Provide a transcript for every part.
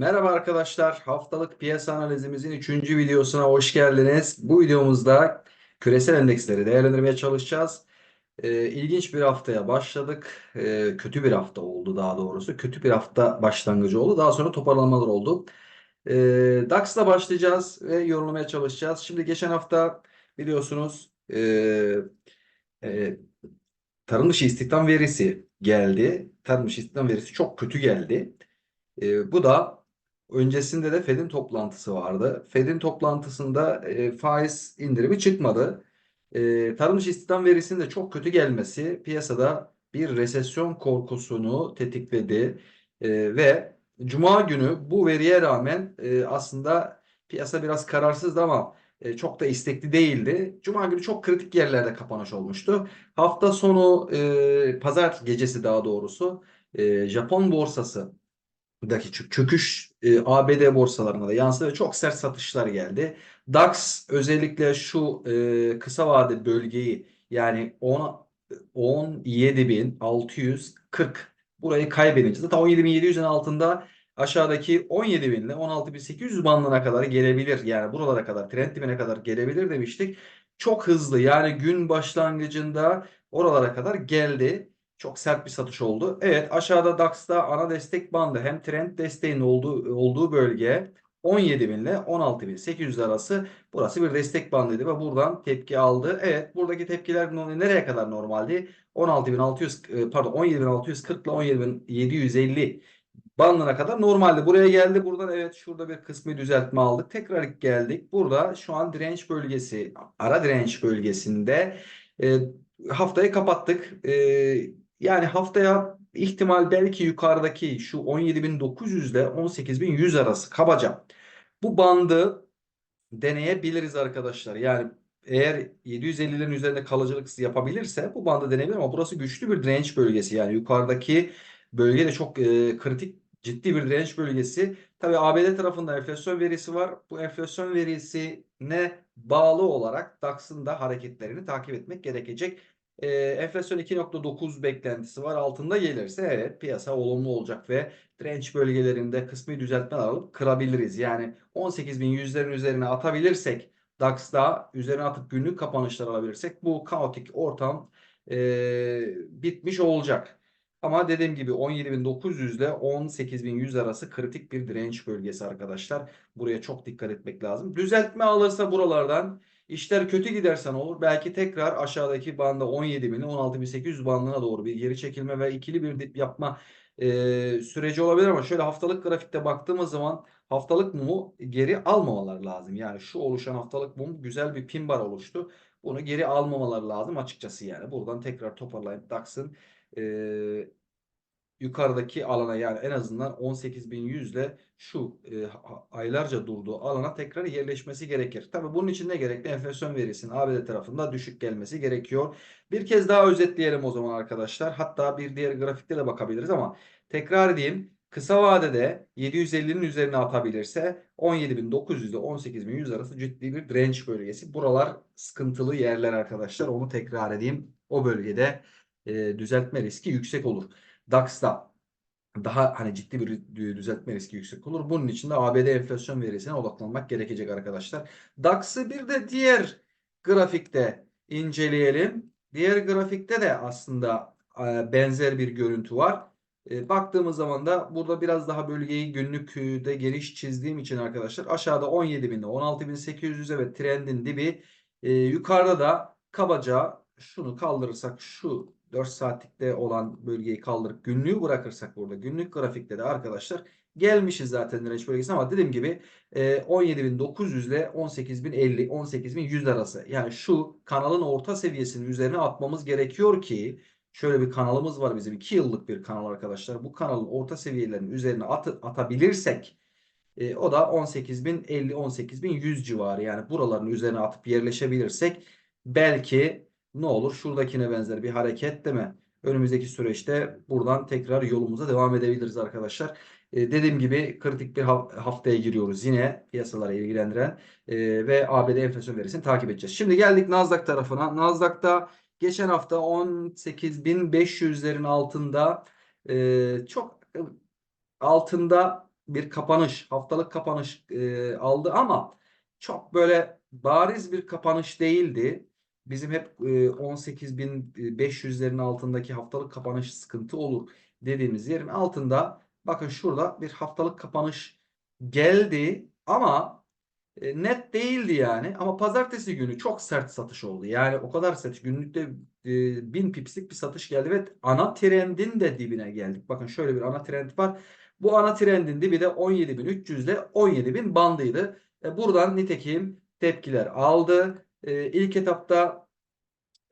Merhaba arkadaşlar. Haftalık piyasa analizimizin 3. videosuna hoş geldiniz. Bu videomuzda küresel endeksleri değerlendirmeye çalışacağız. Ee, ilginç bir haftaya başladık. Ee, kötü bir hafta oldu daha doğrusu. Kötü bir hafta başlangıcı oldu. Daha sonra toparlanmalar oldu. Ee, DAX'la başlayacağız ve yorumlamaya çalışacağız. Şimdi geçen hafta biliyorsunuz e, e, tarım dışı istihdam verisi geldi. Tarım dışı istihdam verisi çok kötü geldi. E, bu da öncesinde de Fed'in toplantısı vardı. Fed'in toplantısında e, faiz indirimi çıkmadı. E, tarım dışı istihdam verisinin de çok kötü gelmesi piyasada bir resesyon korkusunu tetikledi. E, ve Cuma günü bu veriye rağmen e, aslında piyasa biraz kararsızdı ama e, çok da istekli değildi. Cuma günü çok kritik yerlerde kapanış olmuştu. Hafta sonu e, pazar gecesi daha doğrusu e, Japon borsası daki çö- çöküş e, ABD borsalarına da yansıdı ve çok sert satışlar geldi. DAX özellikle şu e, kısa vade bölgeyi yani 10 17.640 burayı kaybedince zaten 17.700'ün altında aşağıdaki 17.000 ile 16.800 bandına kadar gelebilir. Yani buralara kadar trend dibine kadar gelebilir demiştik. Çok hızlı yani gün başlangıcında oralara kadar geldi. Çok sert bir satış oldu. Evet aşağıda DAX'ta ana destek bandı hem trend desteğinin olduğu, olduğu bölge 17.000 ile 16.800 arası burası bir destek bandıydı ve buradan tepki aldı. Evet buradaki tepkiler nereye kadar normaldi? 16.600 e, pardon 17.640 ile 17.750 bandına kadar normalde buraya geldi. Buradan evet şurada bir kısmi düzeltme aldık. Tekrar geldik. Burada şu an direnç bölgesi, ara direnç bölgesinde e, haftayı kapattık. E, yani haftaya ihtimal belki yukarıdaki şu 17.900 ile 18.100 arası kabaca. Bu bandı deneyebiliriz arkadaşlar. Yani eğer 750'lerin üzerinde kalıcılık yapabilirse bu bandı deneyebilir ama burası güçlü bir direnç bölgesi. Yani yukarıdaki bölge de çok e, kritik ciddi bir direnç bölgesi. Tabii ABD tarafında enflasyon verisi var. Bu enflasyon verisine bağlı olarak DAX'ın da hareketlerini takip etmek gerekecek. E, enflasyon 2.9 beklentisi var. Altında gelirse evet piyasa olumlu olacak ve direnç bölgelerinde kısmi düzeltmeler alıp kırabiliriz. Yani 18.100'lerin üzerine atabilirsek DAX'da üzerine atıp günlük kapanışlar alabilirsek bu kaotik ortam e, bitmiş olacak. Ama dediğim gibi 17.900 ile 18.100 arası kritik bir direnç bölgesi arkadaşlar. Buraya çok dikkat etmek lazım. Düzeltme alırsa buralardan işler kötü giderse ne olur? Belki tekrar aşağıdaki banda 17.000 16.800 bandına doğru bir geri çekilme ve ikili bir dip yapma e, süreci olabilir ama şöyle haftalık grafikte baktığımız zaman haftalık mumu geri almamalar lazım. Yani şu oluşan haftalık mum güzel bir pin bar oluştu. Bunu geri almamalar lazım açıkçası yani. Buradan tekrar toparlayıp DAX'ın e, yukarıdaki alana yani en azından 18.100 ile şu e, aylarca durduğu alana tekrar yerleşmesi gerekir. Tabii bunun için ne gerekli? Enflasyon verisinin ABD tarafında düşük gelmesi gerekiyor. Bir kez daha özetleyelim o zaman arkadaşlar. Hatta bir diğer grafikte de bakabiliriz ama tekrar edeyim. Kısa vadede 750'nin üzerine atabilirse 17.900 ile 18.100 arası ciddi bir direnç bölgesi. Buralar sıkıntılı yerler arkadaşlar. Onu tekrar edeyim. O bölgede e, düzeltme riski yüksek olur. DAX'ta daha hani ciddi bir düzeltme riski yüksek olur. Bunun için de ABD enflasyon verisine odaklanmak gerekecek arkadaşlar. DAX'ı bir de diğer grafikte inceleyelim. Diğer grafikte de aslında e, benzer bir görüntü var. E, baktığımız zaman da burada biraz daha bölgeyi günlükte geniş çizdiğim için arkadaşlar aşağıda 17.000 ile 16.800'e ve trendin dibi e, yukarıda da kabaca şunu kaldırırsak şu 4 saatlikte olan bölgeyi kaldırıp günlüğü bırakırsak burada günlük grafikte de arkadaşlar gelmişiz zaten direnç bölgesine ama dediğim gibi e, 17.900 ile 18.050 18.100 arası. Yani şu kanalın orta seviyesinin üzerine atmamız gerekiyor ki şöyle bir kanalımız var bizim 2 yıllık bir kanal arkadaşlar. Bu kanalın orta seviyelerinin üzerine at, atabilirsek e, o da 18.050 18.100 civarı. Yani buraların üzerine atıp yerleşebilirsek belki ne olur? Şuradakine benzer bir hareket değil mi? Önümüzdeki süreçte buradan tekrar yolumuza devam edebiliriz arkadaşlar. E, dediğim gibi kritik bir ha- haftaya giriyoruz yine piyasalara ilgilendiren e, ve ABD enflasyon verisini takip edeceğiz. Şimdi geldik Nasdaq tarafına. Nasdaq'ta geçen hafta 18.500'lerin altında e, çok altında bir kapanış, haftalık kapanış e, aldı ama çok böyle bariz bir kapanış değildi. Bizim hep e, 18.500'lerin altındaki haftalık kapanış sıkıntı olur dediğimiz yerin altında bakın şurada bir haftalık kapanış geldi ama e, net değildi yani. Ama pazartesi günü çok sert satış oldu. Yani o kadar sert. Günlükte e, 1000 pipslik bir satış geldi ve ana trendin de dibine geldik. Bakın şöyle bir ana trend var. Bu ana trendin dibi de 17.300 ile 17.000 bandıydı. E, buradan nitekim tepkiler aldı. E, ilk etapta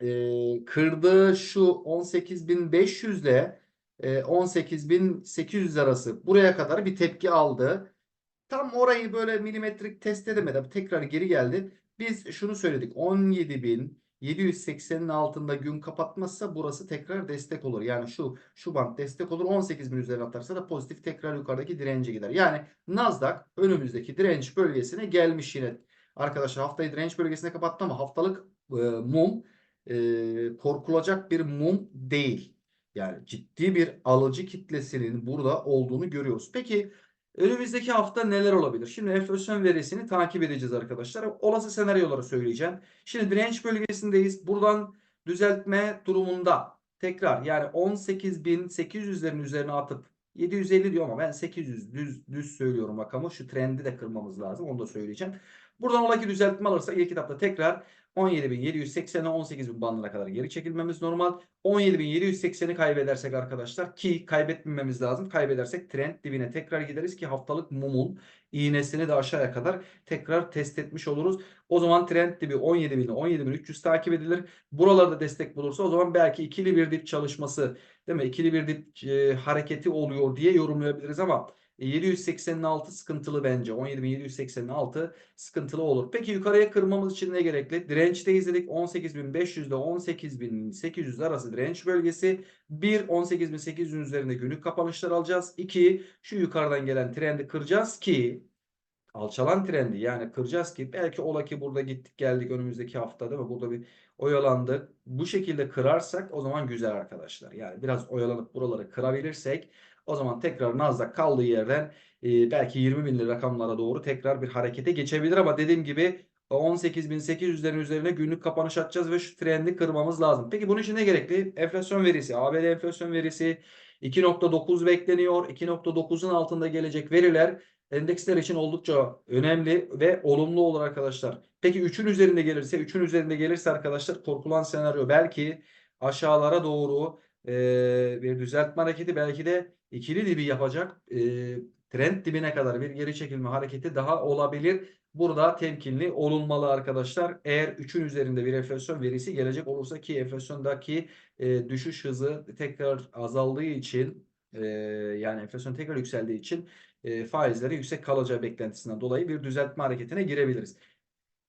e, kırdığı şu 18.500 ile e, 18.800 arası buraya kadar bir tepki aldı. Tam orayı böyle milimetrik test edemedi. Tekrar geri geldi. Biz şunu söyledik. 17.780'in altında gün kapatmazsa burası tekrar destek olur. Yani şu şu band destek olur. 18.000 üzerine atarsa da pozitif tekrar yukarıdaki dirence gider. Yani Nasdaq önümüzdeki direnç bölgesine gelmiş yine. Arkadaşlar haftayı direnç bölgesine kapattı ama haftalık e, mum e, korkulacak bir mum değil. Yani ciddi bir alıcı kitlesinin burada olduğunu görüyoruz. Peki Önümüzdeki hafta neler olabilir? Şimdi enflasyon verisini takip edeceğiz arkadaşlar. Olası senaryoları söyleyeceğim. Şimdi direnç bölgesindeyiz. Buradan düzeltme durumunda tekrar yani 18.800'lerin üzerine atıp 750 diyor ama ben 800 düz, düz söylüyorum rakamı. Şu trendi de kırmamız lazım. Onu da söyleyeceğim. Buradan ola ki düzeltme alırsa ilk etapta tekrar 17.780'e 18.000 bandına kadar geri çekilmemiz normal. 17.780'i kaybedersek arkadaşlar ki kaybetmememiz lazım. Kaybedersek trend dibine tekrar gideriz ki haftalık mumun iğnesini de aşağıya kadar tekrar test etmiş oluruz. O zaman trend dibi 17.000 ile 17.300 takip edilir. Buralarda destek bulursa o zaman belki ikili bir dip çalışması değil mi? İkili bir dip e, hareketi oluyor diye yorumlayabiliriz ama 786 sıkıntılı bence. 17.786 sıkıntılı olur. Peki yukarıya kırmamız için ne gerekli? Dirençteyiz dedik. 18.500 ile 18.800 arası direnç bölgesi. 1 18.800 üzerinde günlük kapanışlar alacağız. 2 şu yukarıdan gelen trendi kıracağız ki alçalan trendi yani kıracağız ki belki ola ki burada gittik geldik önümüzdeki hafta değil mi? Burada bir oyalandık. Bu şekilde kırarsak o zaman güzel arkadaşlar. Yani biraz oyalanıp buraları kırabilirsek o zaman tekrar Nasdaq kaldığı yerden e, belki 20 binli rakamlara doğru tekrar bir harekete geçebilir ama dediğim gibi 18.800'lerin üzerine günlük kapanış atacağız ve şu trendi kırmamız lazım. Peki bunun için ne gerekli? Enflasyon verisi, ABD enflasyon verisi 2.9 bekleniyor. 2.9'un altında gelecek veriler endeksler için oldukça önemli ve olumlu olur arkadaşlar. Peki 3'ün üzerinde gelirse, 3'ün üzerinde gelirse arkadaşlar korkulan senaryo belki aşağılara doğru e, bir düzeltme hareketi belki de ikili dibi yapacak e, trend dibine kadar bir geri çekilme hareketi daha olabilir. Burada temkinli olunmalı arkadaşlar. Eğer 3'ün üzerinde bir enflasyon verisi gelecek olursa ki enflasyondaki e, düşüş hızı tekrar azaldığı için e, yani enflasyon tekrar yükseldiği için e, faizleri yüksek kalacağı beklentisinden dolayı bir düzeltme hareketine girebiliriz.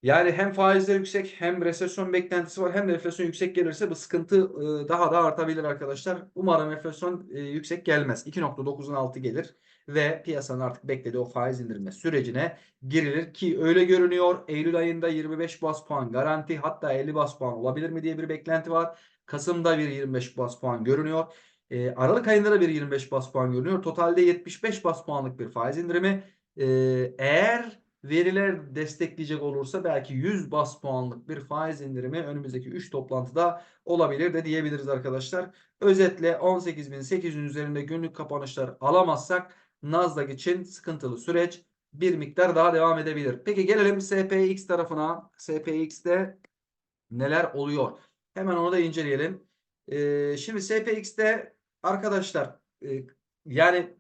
Yani hem faizler yüksek hem resesyon beklentisi var hem de enflasyon yüksek gelirse bu sıkıntı e, daha da artabilir arkadaşlar. Umarım enflasyon e, yüksek gelmez. 2.9'un altı gelir ve piyasanın artık beklediği o faiz indirme sürecine girilir ki öyle görünüyor. Eylül ayında 25 bas puan garanti hatta 50 bas puan olabilir mi diye bir beklenti var. Kasım'da bir 25 bas puan görünüyor. E, Aralık ayında da bir 25 bas puan görünüyor. Totalde 75 bas puanlık bir faiz indirimi. Eğer veriler destekleyecek olursa belki 100 bas puanlık bir faiz indirimi önümüzdeki 3 toplantıda olabilir de diyebiliriz arkadaşlar. Özetle 18.800'ün üzerinde günlük kapanışlar alamazsak Nasdaq için sıkıntılı süreç bir miktar daha devam edebilir. Peki gelelim SPX tarafına. SPX'te neler oluyor? Hemen onu da inceleyelim. Ee, şimdi SPX'te arkadaşlar e, yani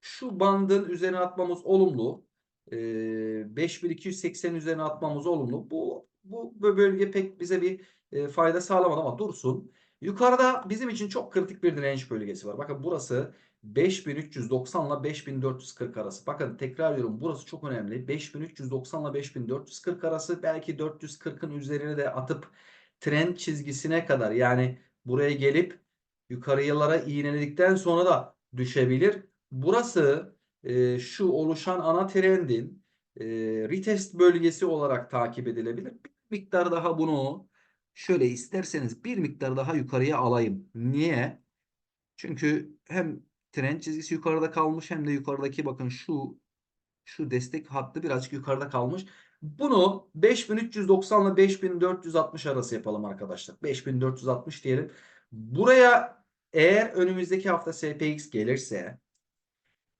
şu bandın üzerine atmamız olumlu. E, 5280 üzerine atmamız olumlu. Bu bu bölge pek bize bir e, fayda sağlamadı ama dursun. Yukarıda bizim için çok kritik bir direnç bölgesi var. Bakın burası 5390 ile 5440 arası. Bakın tekrar diyorum burası çok önemli. 5390 ile 5440 arası belki 440'ın üzerine de atıp trend çizgisine kadar yani buraya gelip yukarıyalara iğneledikten sonra da düşebilir. Burası e, şu oluşan ana trendin e, retest bölgesi olarak takip edilebilir. Bir miktar daha bunu şöyle isterseniz bir miktar daha yukarıya alayım. Niye? Çünkü hem trend çizgisi yukarıda kalmış hem de yukarıdaki bakın şu şu destek hattı birazcık yukarıda kalmış. Bunu 5390 ile 5460 arası yapalım arkadaşlar. 5460 diyelim. Buraya eğer önümüzdeki hafta SPX gelirse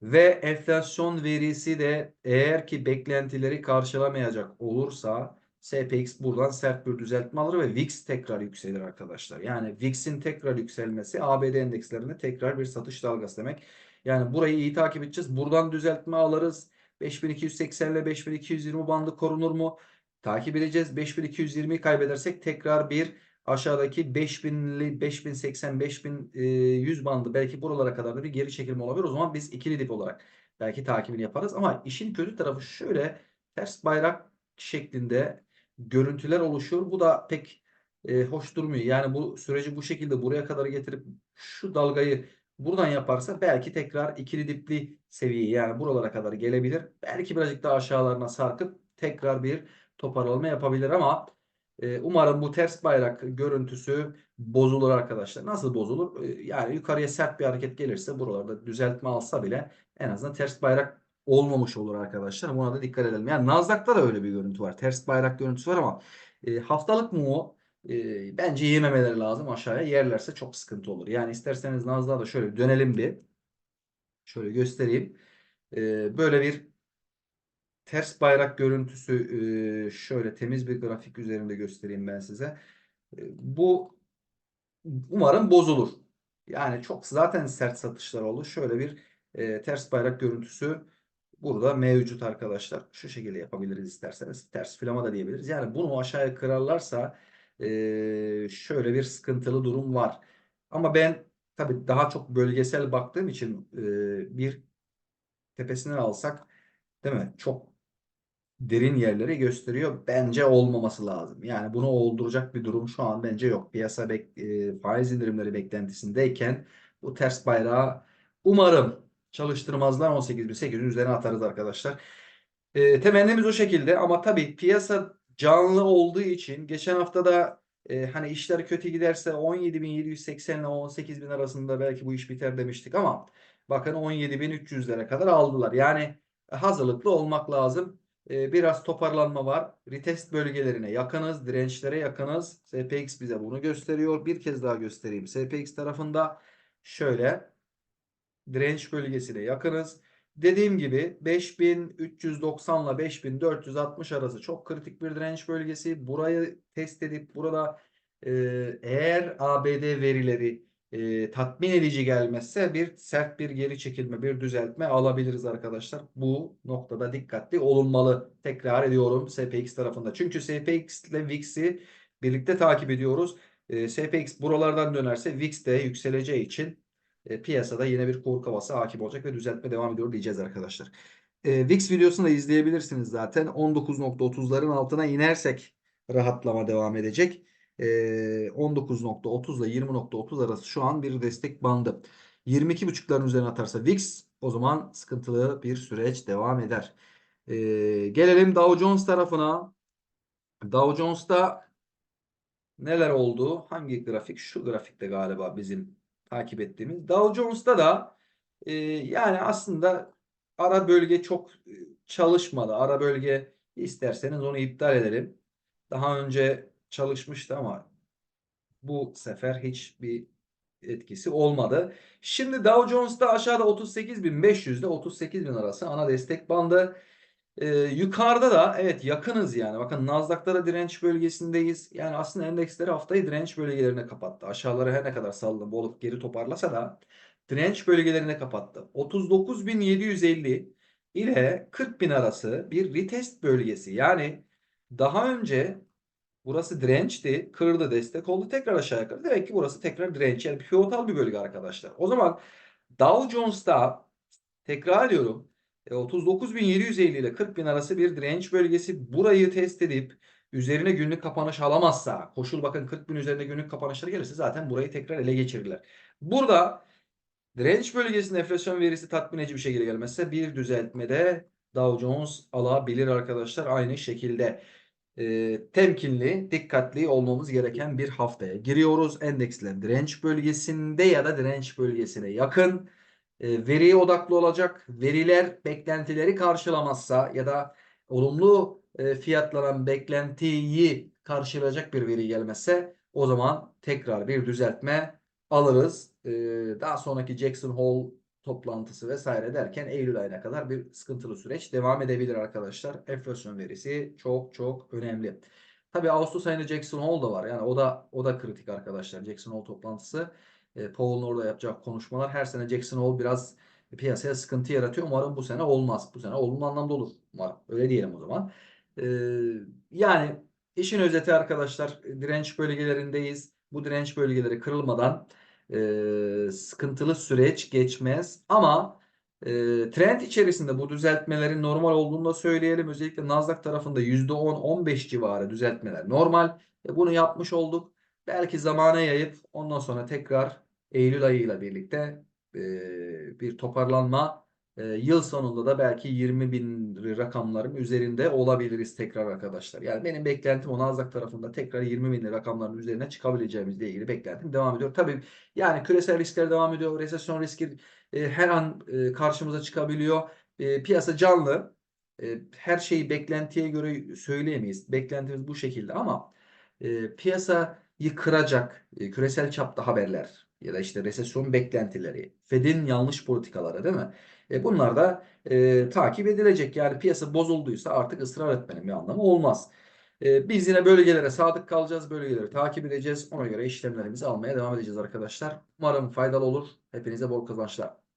ve enflasyon verisi de eğer ki beklentileri karşılamayacak olursa SPX buradan sert bir düzeltme alır ve VIX tekrar yükselir arkadaşlar. Yani VIX'in tekrar yükselmesi ABD endekslerinde tekrar bir satış dalgası demek. Yani burayı iyi takip edeceğiz. Buradan düzeltme alırız. 5280 ile 5220 bandı korunur mu? Takip edeceğiz. 5220'yi kaybedersek tekrar bir aşağıdaki 5000'li 5080 5100 bandı belki buralara kadar da bir geri çekilme olabilir. O zaman biz ikili dip olarak belki takibini yaparız ama işin kötü tarafı şöyle ters bayrak şeklinde görüntüler oluşuyor. Bu da pek e, hoş durmuyor. Yani bu süreci bu şekilde buraya kadar getirip şu dalgayı buradan yaparsa belki tekrar ikili dipli seviye yani buralara kadar gelebilir. Belki birazcık daha aşağılarına sarkıp tekrar bir toparlanma yapabilir ama e, umarım bu ters bayrak görüntüsü bozulur arkadaşlar. Nasıl bozulur? E, yani yukarıya sert bir hareket gelirse buralarda düzeltme alsa bile en azından ters bayrak olmamış olur arkadaşlar. Buna da dikkat edelim. Yani Nasdaq'ta da öyle bir görüntü var. Ters bayrak görüntüsü var ama e, haftalık o? E, bence yememeleri lazım aşağıya. Yerlerse çok sıkıntı olur. Yani isterseniz Nasdaq'a da şöyle dönelim bir. Şöyle göstereyim. Böyle bir ters bayrak görüntüsü e, şöyle temiz bir grafik üzerinde göstereyim ben size. E, bu umarım bozulur. Yani çok zaten sert satışlar oldu. Şöyle bir e, ters bayrak görüntüsü burada mevcut arkadaşlar. Şu şekilde yapabiliriz isterseniz. Ters filama da diyebiliriz. Yani bunu aşağıya kırarlarsa e, şöyle bir sıkıntılı durum var. Ama ben tabii daha çok bölgesel baktığım için e, bir tepesinden alsak değil mi? Çok derin yerleri gösteriyor. Bence olmaması lazım. Yani bunu olduracak bir durum şu an bence yok. Piyasa bek, e, faiz indirimleri beklentisindeyken bu ters bayrağı umarım çalıştırmazlar 18.800 üzerine atarız arkadaşlar. E, temennimiz o şekilde ama tabii piyasa canlı olduğu için geçen hafta da e, hani işler kötü giderse 17.780 ile 18.000 arasında belki bu iş biter demiştik ama bakın 17.300'lere kadar aldılar. Yani hazırlıklı olmak lazım. E, biraz toparlanma var. Retest bölgelerine yakınız, dirençlere yakınız. SPX bize bunu gösteriyor. Bir kez daha göstereyim. SPX tarafında şöyle direnç bölgesine yakınız. Dediğim gibi 5390 ile 5460 arası çok kritik bir direnç bölgesi. Burayı test edip burada e, eğer ABD verileri e, tatmin edici gelmezse bir sert bir geri çekilme, bir düzeltme alabiliriz arkadaşlar. Bu noktada dikkatli olunmalı. Tekrar ediyorum SPX tarafında. Çünkü SPX ile VIX'i birlikte takip ediyoruz. E, SPX buralardan dönerse VIX de yükseleceği için e, piyasada yine bir korku havası hakim olacak ve düzeltme devam ediyor diyeceğiz arkadaşlar. E, VIX videosunu da izleyebilirsiniz zaten. 19.30'ların altına inersek rahatlama devam edecek. E, 19.30 ile 20.30 arası şu an bir destek bandı. 22.5'ların üzerine atarsa VIX o zaman sıkıntılı bir süreç devam eder. E, gelelim Dow Jones tarafına. Dow Jones'ta neler oldu? Hangi grafik? Şu grafikte galiba bizim takip ettiğimiz. Dow Jones'ta da e, yani aslında ara bölge çok çalışmadı. Ara bölge isterseniz onu iptal edelim. Daha önce çalışmıştı ama bu sefer hiçbir etkisi olmadı. Şimdi Dow Jones'ta aşağıda 38.500 ile 38.000 arası ana destek bandı. Ee, yukarıda da evet yakınız yani. Bakın Nasdaq'ta da direnç bölgesindeyiz. Yani aslında endeksleri haftayı direnç bölgelerine kapattı. Aşağılara her ne kadar sallanıp olup geri toparlasa da direnç bölgelerine kapattı. 39.750 ile 40.000 arası bir retest bölgesi. Yani daha önce burası dirençti. Kırdı destek oldu. Tekrar aşağıya kırdı. Demek ki burası tekrar direnç. Yani pivotal bir bölge arkadaşlar. O zaman Dow Jones'ta tekrar ediyorum. 39.750 ile 40.000 arası bir direnç bölgesi. Burayı test edip üzerine günlük kapanış alamazsa koşul bakın 40.000 üzerinde günlük kapanışları gelirse zaten burayı tekrar ele geçirirler. Burada direnç bölgesinde enflasyon verisi tatmin edici bir şekilde gelmezse bir düzeltmede Dow Jones alabilir arkadaşlar. Aynı şekilde e, temkinli, dikkatli olmamız gereken bir haftaya giriyoruz. Endeksler direnç bölgesinde ya da direnç bölgesine yakın. e, veriye odaklı olacak. Veriler beklentileri karşılamazsa ya da olumlu e, fiyatlanan beklentiyi karşılayacak bir veri gelmezse o zaman tekrar bir düzeltme alırız. E, daha sonraki Jackson Hole toplantısı vesaire derken Eylül ayına kadar bir sıkıntılı süreç devam edebilir arkadaşlar. Enflasyon verisi çok çok önemli. Tabii Ağustos ayında Jackson Hole da var. Yani o da o da kritik arkadaşlar. Jackson Hole toplantısı. E, Powell'ın orada yapacağı konuşmalar. Her sene Jackson Hole biraz piyasaya sıkıntı yaratıyor. Umarım bu sene olmaz. Bu sene olumlu anlamda olur. Umarım. Öyle diyelim o zaman. E, yani işin özeti arkadaşlar direnç bölgelerindeyiz. Bu direnç bölgeleri kırılmadan e, sıkıntılı süreç geçmez. Ama e, trend içerisinde bu düzeltmelerin normal olduğunu da söyleyelim. Özellikle Nasdaq tarafında %10-15 civarı düzeltmeler normal. E, bunu yapmış olduk. Belki zamana yayıp ondan sonra tekrar Eylül ayıyla birlikte e, bir toparlanma e, yıl sonunda da belki 20 bin rakamların üzerinde olabiliriz tekrar arkadaşlar. Yani benim beklentim o Nasdaq tarafında tekrar 20 bin rakamların üzerine çıkabileceğimizle ilgili beklentim devam ediyor. Tabii yani küresel riskler devam ediyor. Resesyon riski e, her an e, karşımıza çıkabiliyor. E, piyasa canlı. Her şeyi beklentiye göre söyleyemeyiz. Beklentimiz bu şekilde ama e, piyasayı küresel çapta haberler ya da işte resesyon beklentileri, Fed'in yanlış politikaları değil mi? E, bunlar da e, takip edilecek. Yani piyasa bozulduysa artık ısrar etmenin bir anlamı olmaz. E, biz yine bölgelere sadık kalacağız. Bölgeleri takip edeceğiz. Ona göre işlemlerimizi almaya devam edeceğiz arkadaşlar. Umarım faydalı olur. Hepinize bol kazançlar.